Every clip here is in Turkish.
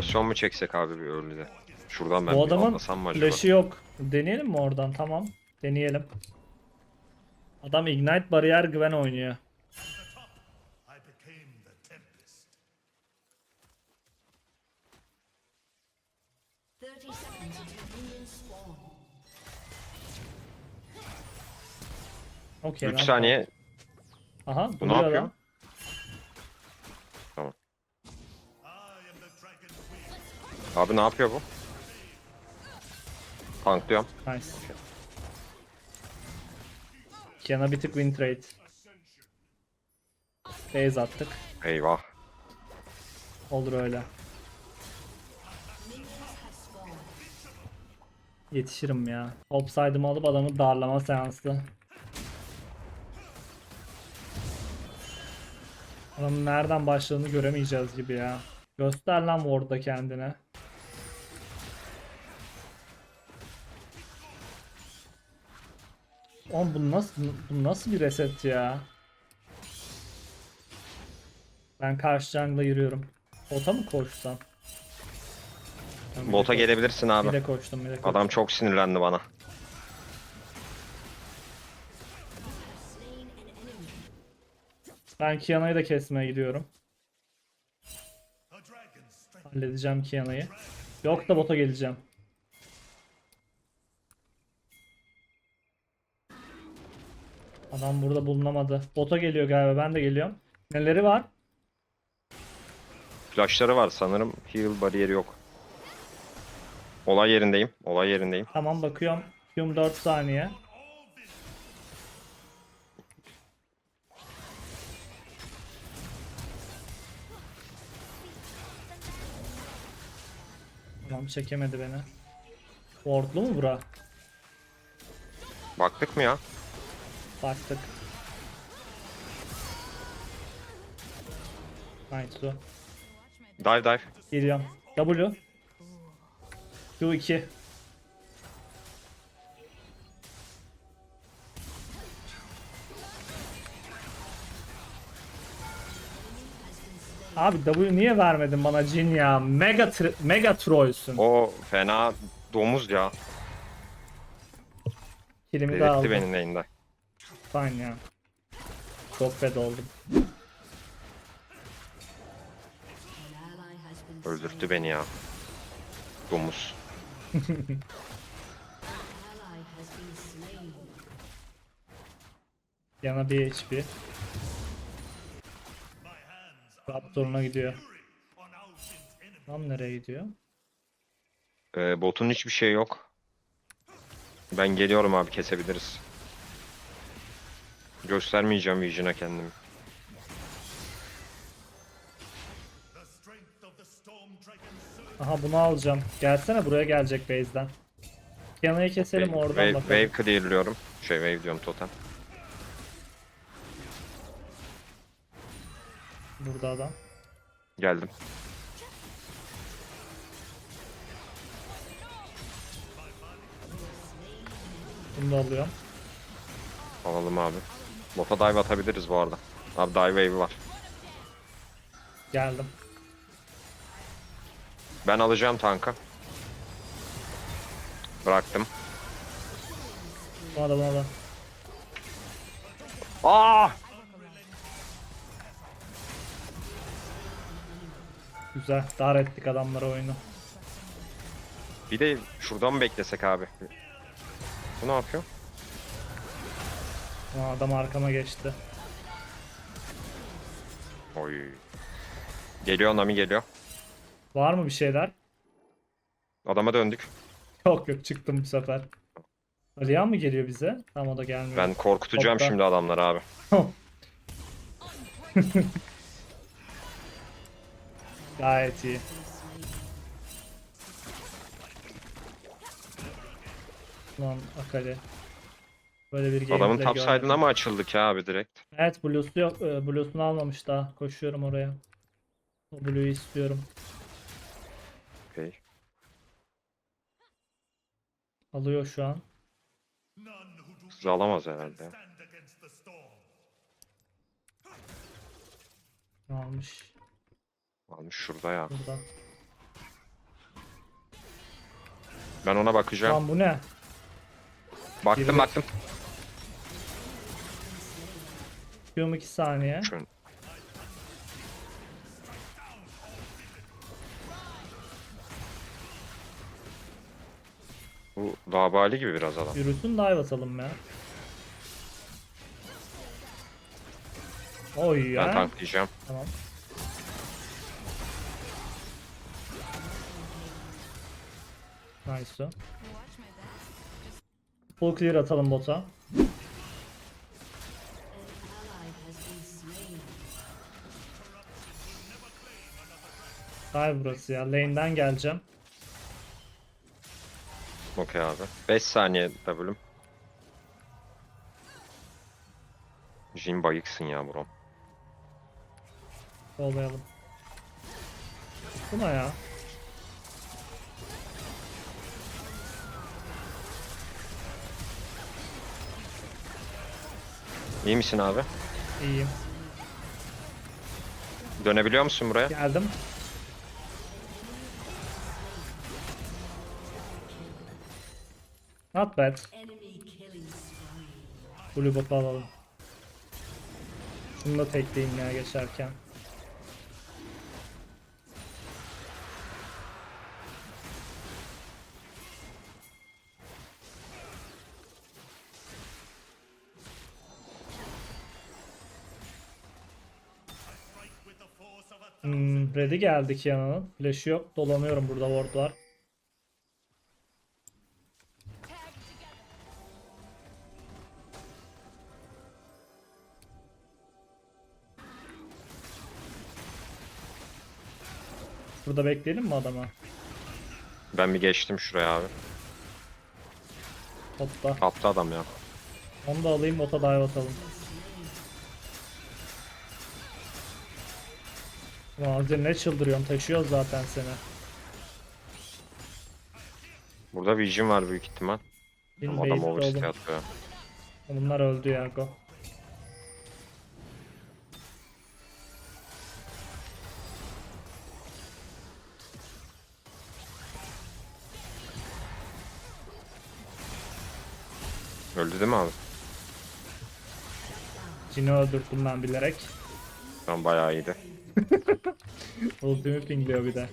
Simülasyon mu çeksek abi bir early'de? Şuradan ben Bu bir adamın atlasam mı acaba? flash'ı yok. Deneyelim mi oradan? Tamam. Deneyelim. Adam Ignite bariyer güven oynuyor. I became the Tempest. 30 seconds until minions spawn. Okey. 3 lan. saniye. Aha. Bu ne duruyor yapıyor? adam. Abi ne yapıyor bu? Tanklıyorum. Nice. Kiana bir tık win trade. Base attık. Eyvah. Olur öyle. Yetişirim ya. Topside'ımı alıp adamı darlama seansı. Adamın nereden başladığını göremeyeceğiz gibi ya. Göster lan ward'da kendine. Oğlum bu nasıl, bu nasıl bir reset ya? Ben karşı jungle'a yürüyorum. Bota mı koşsam? Bota gelebilirsin abi. Mide koştum, mide koştum. Adam çok sinirlendi bana. Ben Kiana'yı da kesmeye gidiyorum. Halledeceğim Kiana'yı. Yok da bota geleceğim. Adam burada bulunamadı. Bota geliyor galiba ben de geliyorum. Neleri var? Flashları var sanırım. Heal bariyeri yok. Olay yerindeyim. Olay yerindeyim. Tamam bakıyorum. Q'm 4 saniye. Tamam çekemedi beni. Wardlu mu bura? Baktık mı ya? Baktık. Nice su. Dive dive. Geliyorum. W. Q2. Abi W niye vermedin bana Jin ya? Mega tr- Mega trollsün. O fena domuz ya. Kilimi de Delirtti aldım. beni neyinde. Fine ya. Çok bad oldum. Öldürttü beni ya. Domuz. Yana bir HP. Raptor'una gidiyor. Tam nereye gidiyor? Ee, botun hiçbir şey yok. Ben geliyorum abi kesebiliriz. Göstermeyeceğim Vision'a kendimi. Aha bunu alacağım. Gelsene buraya gelecek base'den. Kiana'yı keselim Wave, oradan wave, bakalım. wave clearlıyorum. Şey wave diyorum totem. Burada adam. Geldim. Bunu da alıyorum. Alalım abi. Bota dive atabiliriz bu arada. Abi dive wave'i var. Geldim. Ben alacağım tanka. Bıraktım. Buna da buna da. Aa! Güzel. Dar ettik adamlara oyunu. Bir de şuradan beklesek abi? Bu ne yapıyor? Aa, adam arkama geçti. Oy. Geliyor Nami geliyor. Var mı bir şeyler? Adama döndük. Yok yok çıktım bu sefer. Aliyan mı geliyor bize? Tam o da gelmiyor. Ben korkutacağım Hoppa. şimdi adamları abi. Gayet iyi. Lan Akali. Böyle bir Adamın gameplay görmedim. side'ına mı açıldık ya abi direkt? Evet Blue'su yok. e, Blue'sunu almamış daha. Koşuyorum oraya. O Blue'yu istiyorum. Okey. Alıyor şu an. Kız alamaz herhalde. Almış. Almış şurada ya. Burada. Ben ona bakacağım. Lan bu ne? baktım girdi. baktım. Q'm 2 saniye. Bu labali gibi biraz adam. Yürüsün dive atalım ya. Oy Ben ya. tanklayacağım. Tamam. Nice. Full clear atalım bota. Dive burası ya. Lane'den geleceğim. Okey abi. 5 saniye W'm. Jin bayıksın ya bro. Olayalım. Bu ne ya? İyi misin abi? İyiyim. Dönebiliyor musun buraya? Geldim. Killing spree. Blue bot'u alalım. Şunu da tekleyeyim ya geçerken. Hmm, ready geldi Kiana'nın. Flash'ı yok. Dolanıyorum burada ward. Burada bekleyelim mi adama? Ben bir geçtim şuraya abi. Topta. Altta adam ya. Onu da alayım, ota dive atalım. Mazir ne çıldırıyorsun? Taşıyoruz zaten seni. Burada Vision var büyük ihtimal. Benim adam base'de overstay oğlum. atıyor. Bunlar öldü ya go. Öldü değil mi abi? Cini öldürdüm ben bilerek. An bayağı iyiydi. Ultimi pingliyor bir de.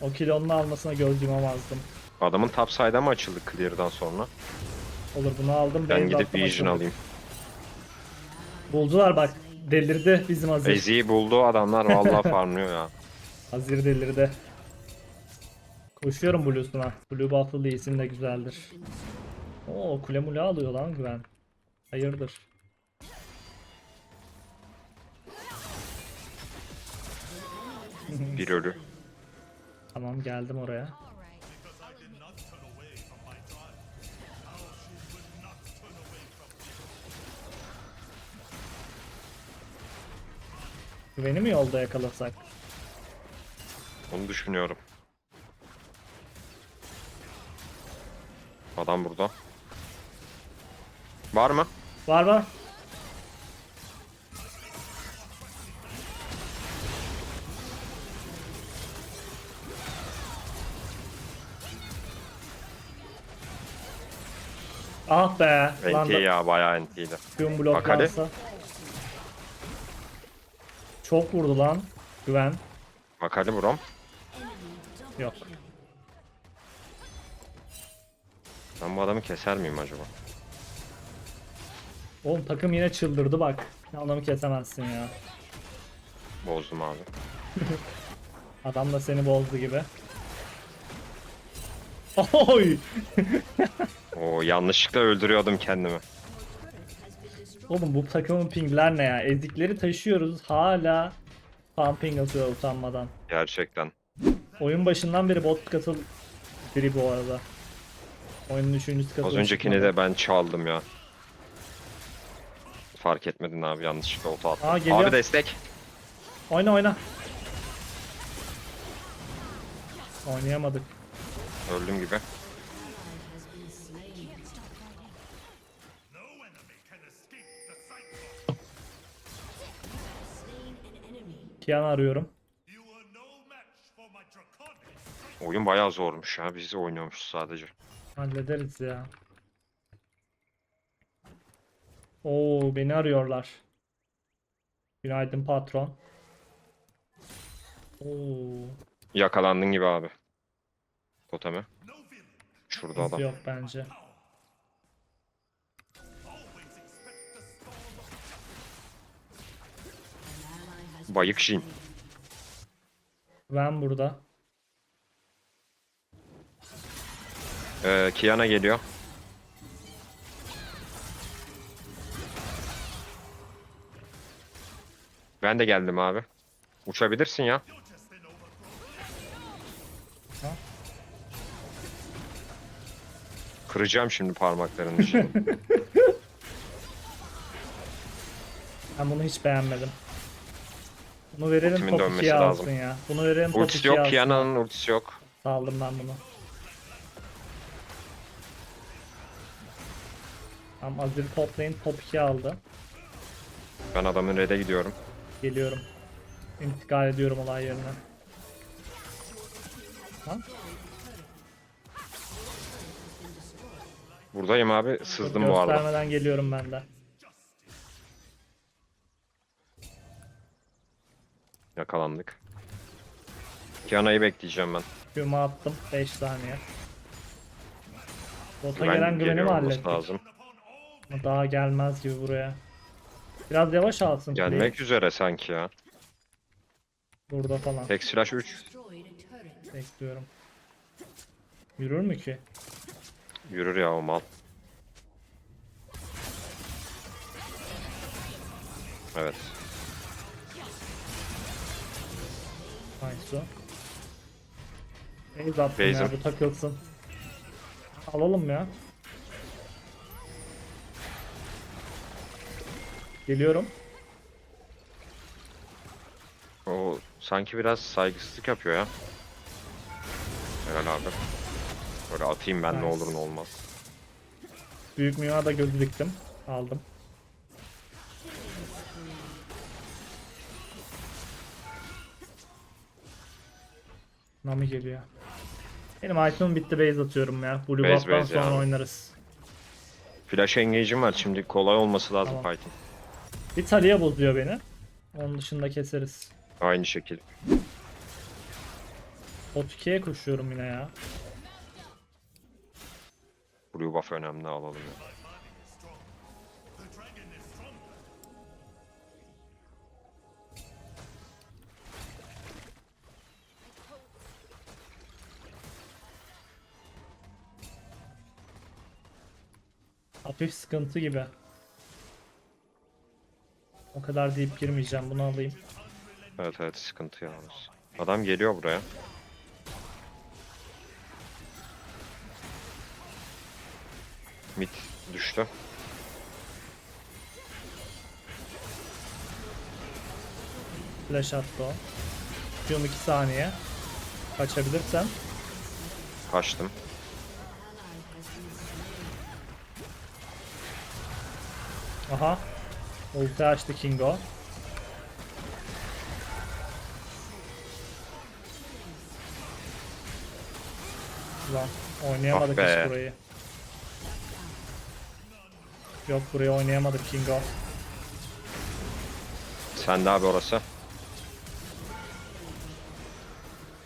O kill onun almasına göz yumamazdım. Adamın top side'a mı açıldı clear'dan sonra? Olur bunu aldım. Ben base gidip attım, Vision açıldı. alayım. Buldular bak. Delirdi bizim Azir. Ezi'yi buldu adamlar vallahi farmlıyor ya. Azir delirdi. Koşuyorum Blue'suna. Blue buff'lı isim de güzeldir. Oo kule mule alıyor lan güven. Hayırdır. Bir ölü. Tamam geldim oraya. Güveni mi yolda yakalasak? Onu düşünüyorum. Adam burada. Var mı? Var var. Ah be. NT ya bayağı NT'ydi. Bak bloklansa. Çok vurdu lan. Güven. Bak hadi brom. Yok. Ben bu adamı keser miyim acaba? Oğlum takım yine çıldırdı bak. Adamı kesemezsin ya. Bozdum abi. Adam da seni bozdu gibi. Oy! Oo yanlışlıkla öldürüyordum kendimi. Oğlum bu takımın pingler ne ya? Ezikleri taşıyoruz hala pumping atıyor utanmadan. Gerçekten. Oyun başından beri bot katıl biri bu arada. Oyunun üçüncüsü katıl. Az öncekini de ben çaldım ya. Fark etmedin abi yanlışlıkla oto attım. Aa, geliyor. Abi destek. Oyna oyna. Oynayamadık. Öldüm gibi. Kian arıyorum. Oyun bayağı zormuş ya. Biz oynuyormuşuz sadece. Hallederiz ya. Oo beni arıyorlar. Günaydın patron. Oo, Yakalandın gibi abi. Totemi. Şurada adam. yok bence. Bayık Jin. Ben burada. Ee, Kiana geliyor. Ben de geldim abi. Uçabilirsin ya. Ha? Kıracağım şimdi parmaklarının içini. Ben bunu hiç beğenmedim. Bunu verelim Ultimin top dönmesi 2'ye lazım. alsın ya. Bunu verelim top ultisi 2'ye yok. alsın. Kiana'nın ultisi yok. Saldım ben bunu. Tamam Azir top lane top 2 aldı. Ben adamın red'e gidiyorum. Geliyorum. İntikal ediyorum olay yerine. Ha? Buradayım abi. Sızdım bu arada. Göstermeden geliyorum ben de. Yakalandık. Kiana'yı bekleyeceğim ben. Q'mu attım 5 saniye. Bota Güven gelen güveni mi hallettik? lazım. Ama Daha gelmez gibi buraya. Biraz yavaş alsın. Gelmek üzere sanki ya. Burada falan. Tek slash 3. Destroyed a turret. Bekliyorum. Yürür mü ki? Yürür ya o mal. Evet. Nice o. Base attım ya bu takılsın. Alalım ya. Geliyorum. O sanki biraz saygısızlık yapıyor ya. Helal abi. Böyle atayım ben ne Nice. olur ne olmaz. Büyük Mia da gözü diktim. Aldım. Nami geliyor. Benim item bitti base atıyorum ya. Blue Base, base sonra ya. oynarız. Flash engage'im var şimdi kolay olması lazım Tamam. fight'in. Bir Talia bozuyor beni. Onun dışında keseriz. Aynı şekil. Bot 2'ye koşuyorum yine ya. Blue buff önemli alalım ya. Hafif sıkıntı gibi. Kadar deyip girmeyeceğim. Bunu alayım. Evet evet sıkıntı yalnız. Adam geliyor buraya. Mid düştü. Flash attı o. Q'm 2 saniye. Kaçabilirsem. Kaçtım. Aha. Ulti açtı Kingo. Ulan oynayamadık Ah hiç burayı. Yok burayı oynayamadık Kingo. Sen de abi orası.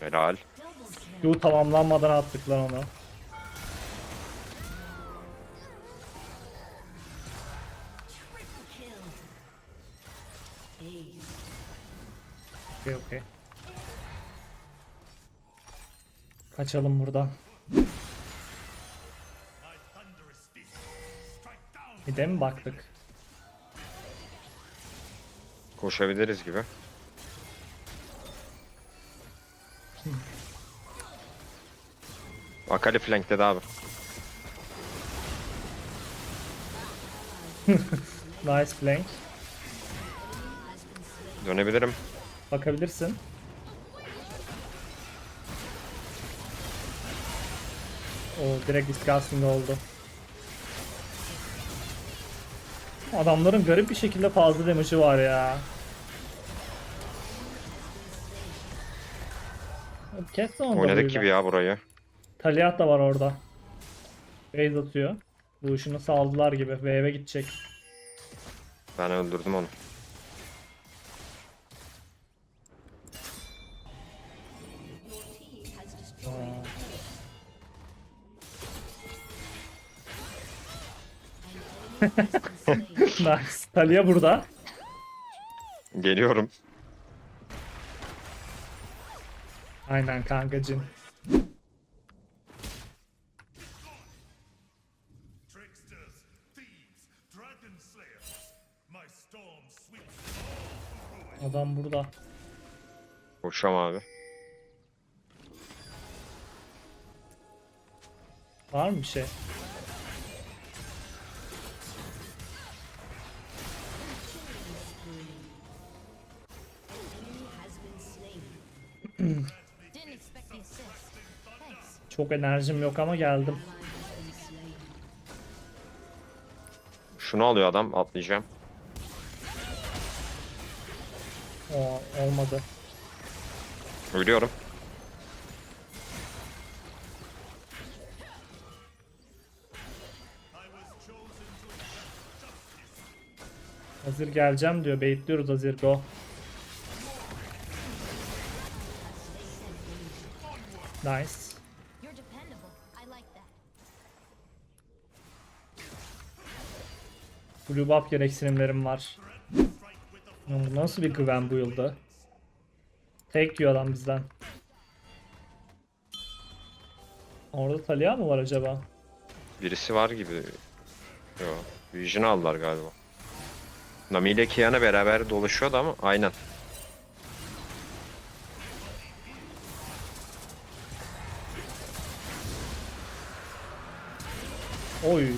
Helal. Q tamamlanmadan attık lan onu. Kaçalım buradan. Bir de mi baktık? Koşabiliriz gibi. Akali flank'te de abi. Nice flank. Dönebilirim. Bakabilirsin. O direkt disgusting oldu. Adamların garip bir şekilde fazla damage'ı var ya. Kes onu Oynadık gibi ya burayı. Taliat da var orada. Base atıyor. Bu işini saldılar gibi. Wave'e gidecek. Ben öldürdüm onu. nice. Talia burada. Geliyorum. Aynen sweeps Adam burada. Koşam abi. Var mı bir şey? Çok enerjim yok ama geldim. Şunu alıyor adam. Atlayacağım. O olmadı. Ölüyorum. Hazır geleceğim diyor. Baitliyoruz Hazır go. Nice. Buff gereksinimlerim var. Bu nasıl bir güven bu yılda? Tek yiyor adam bizden. Orada Talia mı var acaba? Birisi var gibi. Yo. Vision aldılar galiba. Nami ile Kiana beraber dolaşıyordu ama aynen. Oy.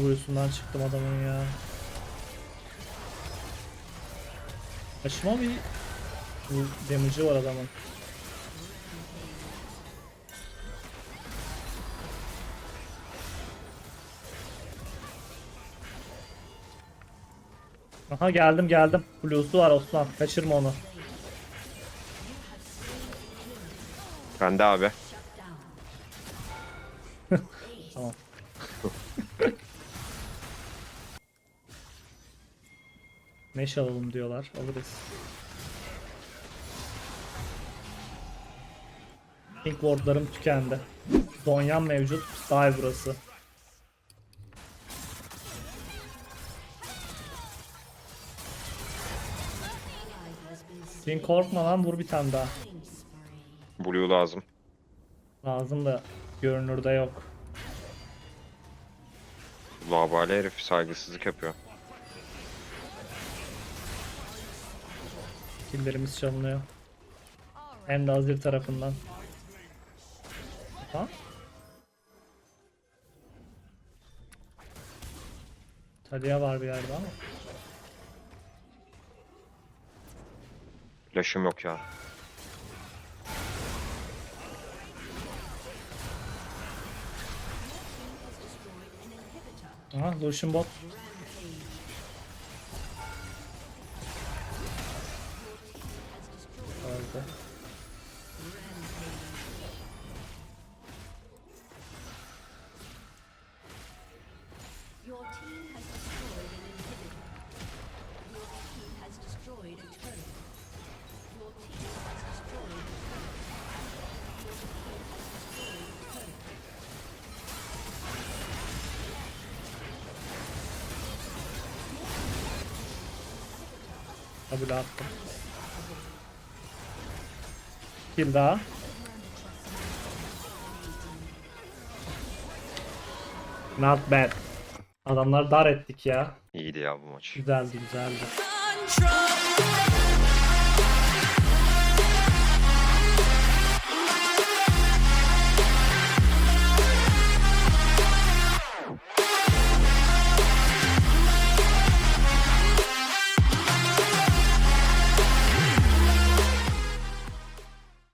W'sundan çıktım adamın ya. Saçma bir bu damage'ı var adamın. Aha geldim geldim. Blues'u var Osman. Kaçırma onu. Bende abi. Tamam. Meş alalım diyorlar. Alırız. Pink wardlarım tükendi. Zonyan mevcut. Dive burası. King korkma lan vur bir tane daha. Blue lazım. Lazım da görünürde yok. Labale herif saygısızlık yapıyor. Killerimiz çalınıyor. Hem de Azir tarafından. Ha? Talia var bir yerde ama. Flash'ım yok ya. Aha Lucian bot. Kabul attım. Kill daha. Not bad. Adamlar dar ettik ya. İyiydi ya bu maç. Güzeldi güzeldi.